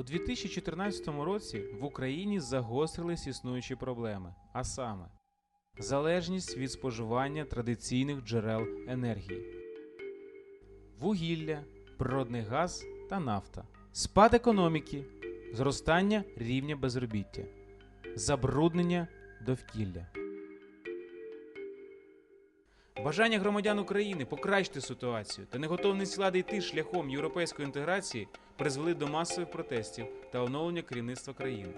У 2014 році в Україні загострились існуючі проблеми, а саме залежність від споживання традиційних джерел енергії, вугілля, природний газ та нафта, спад економіки, зростання рівня безробіття, забруднення довкілля. Бажання громадян України покращити ситуацію та неготовність влади йти шляхом європейської інтеграції призвели до масових протестів та оновлення керівництва країни.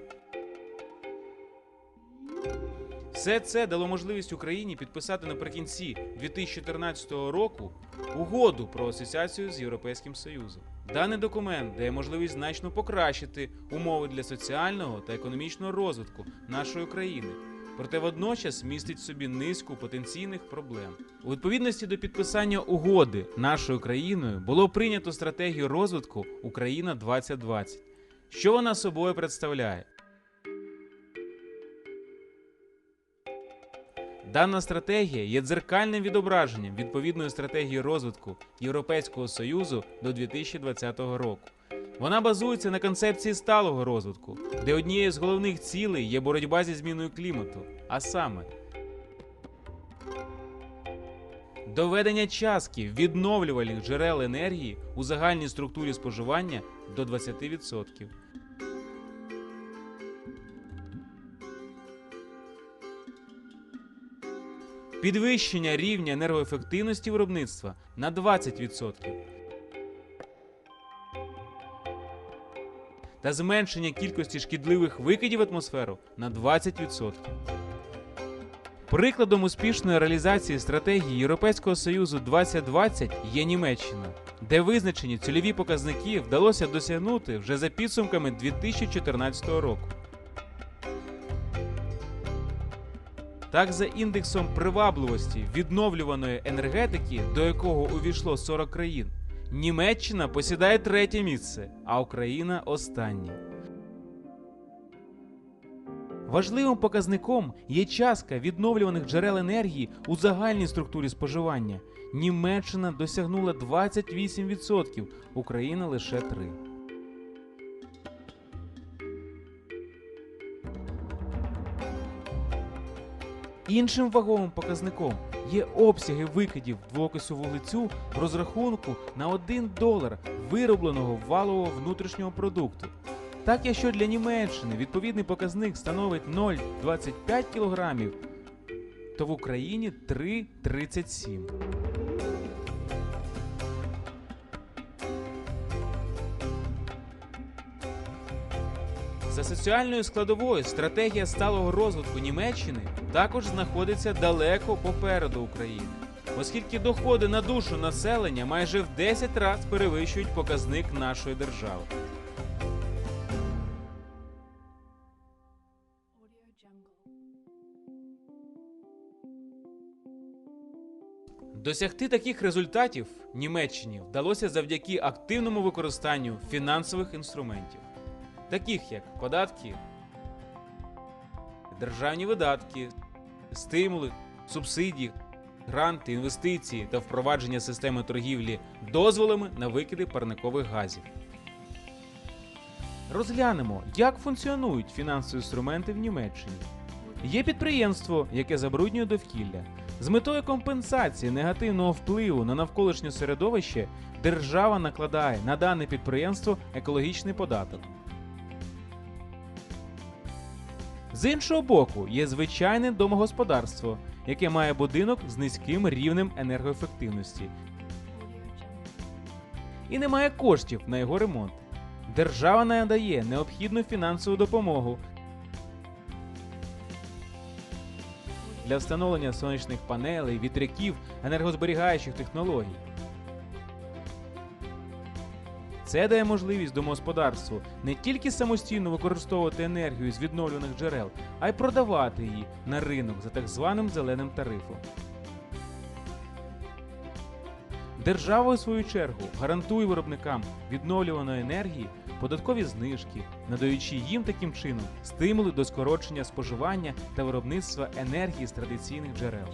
Все це дало можливість Україні підписати наприкінці 2014 року угоду про асоціацію з Європейським Союзом. Даний документ дає можливість значно покращити умови для соціального та економічного розвитку нашої країни, проте водночас містить в собі низку потенційних проблем. У відповідності до підписання угоди нашою країною було прийнято стратегію розвитку Україна 2020. Що вона собою представляє? Дана стратегія є дзеркальним відображенням відповідної стратегії розвитку Європейського Союзу до 2020 року. Вона базується на концепції сталого розвитку, де однією з головних цілей є боротьба зі зміною клімату, а саме доведення частки відновлювальних джерел енергії у загальній структурі споживання до 20%. Підвищення рівня енергоефективності виробництва на 20%. Та зменшення кількості шкідливих викидів в атмосферу на 20%. Прикладом успішної реалізації стратегії Європейського Союзу 2020 є Німеччина, де визначені цільові показники вдалося досягнути вже за підсумками 2014 року. Так, за індексом привабливості відновлюваної енергетики, до якого увійшло 40 країн, Німеччина посідає третє місце, а Україна останнє. Важливим показником є частка відновлюваних джерел енергії у загальній структурі споживання. Німеччина досягнула 28%, Україна лише 3%. Іншим ваговим показником є обсяги викидів двоокису вуглецю розрахунку на 1 долар виробленого валового внутрішнього продукту. Так, якщо для Німеччини відповідний показник становить 0,25 кг, то в Україні 3,37. За соціальною складовою стратегія сталого розвитку Німеччини також знаходиться далеко попереду України, оскільки доходи на душу населення майже в 10 разів перевищують показник нашої держави. Досягти таких результатів Німеччині вдалося завдяки активному використанню фінансових інструментів, таких як податки, державні видатки, стимули, субсидії, гранти, інвестиції та впровадження системи торгівлі дозволами на викиди парникових газів. Розглянемо, як функціонують фінансові інструменти в Німеччині. Є підприємство, яке забруднює довкілля. З метою компенсації негативного впливу на навколишнє середовище держава накладає на дане підприємство екологічний податок. З іншого боку, є звичайне домогосподарство, яке має будинок з низьким рівнем енергоефективності і не має коштів на його ремонт. Держава надає необхідну фінансову допомогу для встановлення сонячних панелей, вітряків, енергозберігаючих технологій. Це дає можливість домогосподарству не тільки самостійно використовувати енергію з відновлюваних джерел, а й продавати її на ринок за так званим зеленим тарифом. Держава, у свою чергу, гарантує виробникам відновлюваної енергії податкові знижки, надаючи їм таким чином стимули до скорочення споживання та виробництва енергії з традиційних джерел.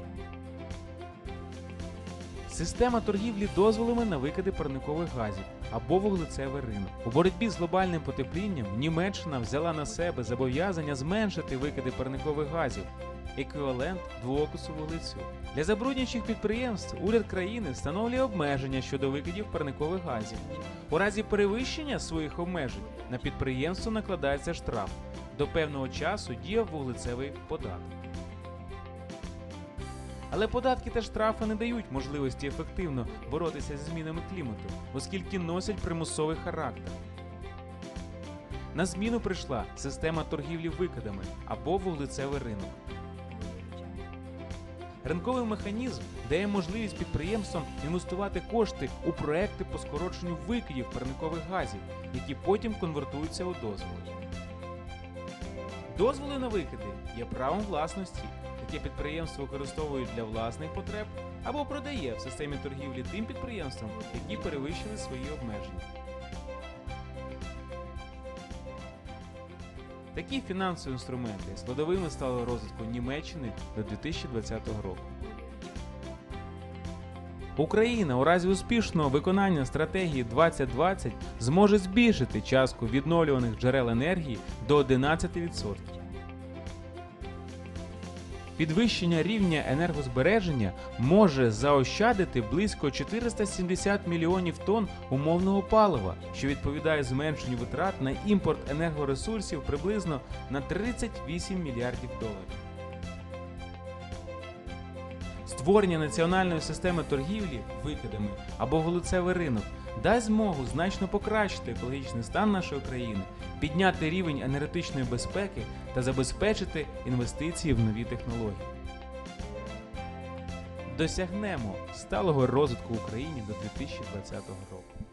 Система торгівлі дозволами на викиди парникових газів або вуглецевий ринок. У боротьбі з глобальним потеплінням Німеччина взяла на себе зобов'язання зменшити викиди парникових газів, еквівалент двоокису вуглецю. Для забруднюючих підприємств уряд країни встановлює обмеження щодо викидів парникових газів. У разі перевищення своїх обмежень на підприємство накладається штраф. До певного часу діяв вуглецевий податок. Але податки та штрафи не дають можливості ефективно боротися зі змінами клімату, оскільки носять примусовий характер. На зміну прийшла система торгівлі викидами або вуглецевий ринок. Ринковий механізм дає можливість підприємствам інвестувати кошти у проекти по скороченню викидів парникових газів, які потім конвертуються у дозволи. Дозволи на викиди є правом власності, яке підприємство використовує для власних потреб або продає в системі торгівлі тим підприємствам, які перевищили свої обмеження. Такі фінансові інструменти складовими стали розвитку Німеччини до 2020 року. Україна у разі успішного виконання стратегії 2020 зможе збільшити частку відновлюваних джерел енергії до 11%. Підвищення рівня енергозбереження може заощадити близько 470 мільйонів тонн умовного палива, що відповідає зменшенню витрат на імпорт енергоресурсів приблизно на 38 мільярдів доларів. Створення національної системи торгівлі викидами або вуглецевий ринок дасть змогу значно покращити екологічний стан нашої країни, підняти рівень енергетичної безпеки та забезпечити інвестиції в нові технології. Досягнемо сталого розвитку в Україні до 2020 року.